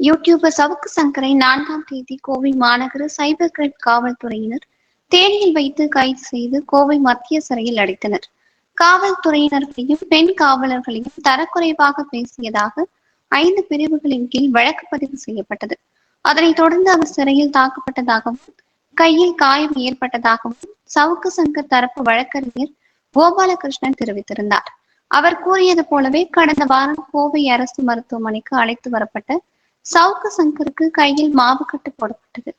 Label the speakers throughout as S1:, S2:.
S1: YouTuber சவுக்கு சங்கரை நான்காம் தேதி கோவை மாநகர சைபர் கிரைம் காவல்துறையினர் தேனியில் வைத்து கைது செய்து கோவை மத்திய சிறையில் அடைத்தனர். காவல்துறையினர்களையும் பெண் காவலர்களையும் தரக்குறைவாக பேசியதாக ஐந்து பிரிவுகளின் கீழ் வழக்கு பதிவு செய்யப்பட்டது. அதனைத் தொடர்ந்து அவர் சிறையில் தாக்கப்பட்டதாகவும் கையில் காயம் ஏற்பட்டதாகவும் சவுக்கு சங்கர் தரப்பு வழக்கறிஞர் கோபாலகிருஷ்ணன் தெரிவித்திருந்தார். அவர் கூறியது போலவே கடந்த வாரம் கோவை அரசு மருத்துவமனைக்கு அழைத்து வரப்பட்ட சவுக்கு சங்கருக்கு கையில் மாவு கட்டு போடப்பட்டது.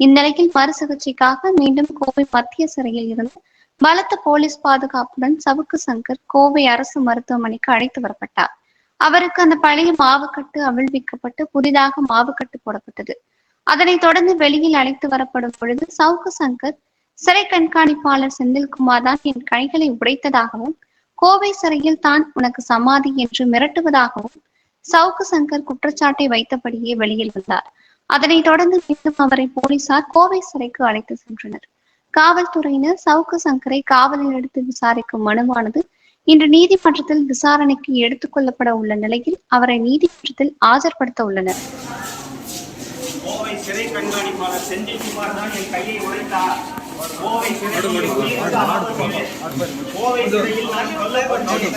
S1: இந்நிலையில் மறு சிகிச்சைக்காக மீண்டும் கோவை மத்திய சிறையில் இருந்து பலத்த போலீஸ் பாதுகாப்புடன் சவுக்கு சங்கர் கோவை அரசு மருத்துவமனைக்கு அழைத்து வரப்பட்டார். அவருக்கு அந்த பழைய மாவுக்கட்டு அவிழ்விக்கப்பட்டு புதிதாக மாவுக்கட்டு போடப்பட்டது. அதனைத் தொடர்ந்து வெளியில் அழைத்து வரப்படும் பொழுது சவுக்கு சங்கர் சிறை கண்காணிப்பாளர் செந்தில்குமார் தான் என் கைகளை உடைத்ததாகவும் கோவை சிறையில் தான் உனக்கு சமாதி என்று மிரட்டுவதாகவும் சவுக்கு சங்கர் குற்றச்சாட்டை வைத்தபடியே வெளியில் வந்தார் அதனைத் தொடர்ந்து மீண்டும் அவரை போலீசார் கோவை சிறைக்கு அழைத்து சென்றனர் காவல்துறையினர் சவுக்கு சங்கரை காவலில் எடுத்து விசாரிக்கும் மனுவானது இன்று நீதிமன்றத்தில் விசாரணைக்கு எடுத்துக் கொள்ளப்பட உள்ள நிலையில் அவரை நீதிமன்றத்தில் ஆஜர்படுத்த உள்ளனர்
S2: கோவை சிறை கண்காணிப்பாளர் செந்தில்குமார் தான் என் கையை உடைத்தார் கோவை சிறையில். கோவை சிறையில் நான் கொல்லப்பட்டேன்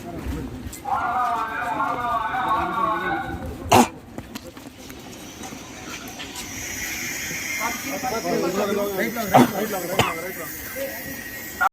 S2: கொல்லப்படுவேன்
S3: வண்டியில வண்டியில ஏய், பயப்பட்டீங்க இவாப்பா சார் ரைட்ல ரைட்ல ரைட்ல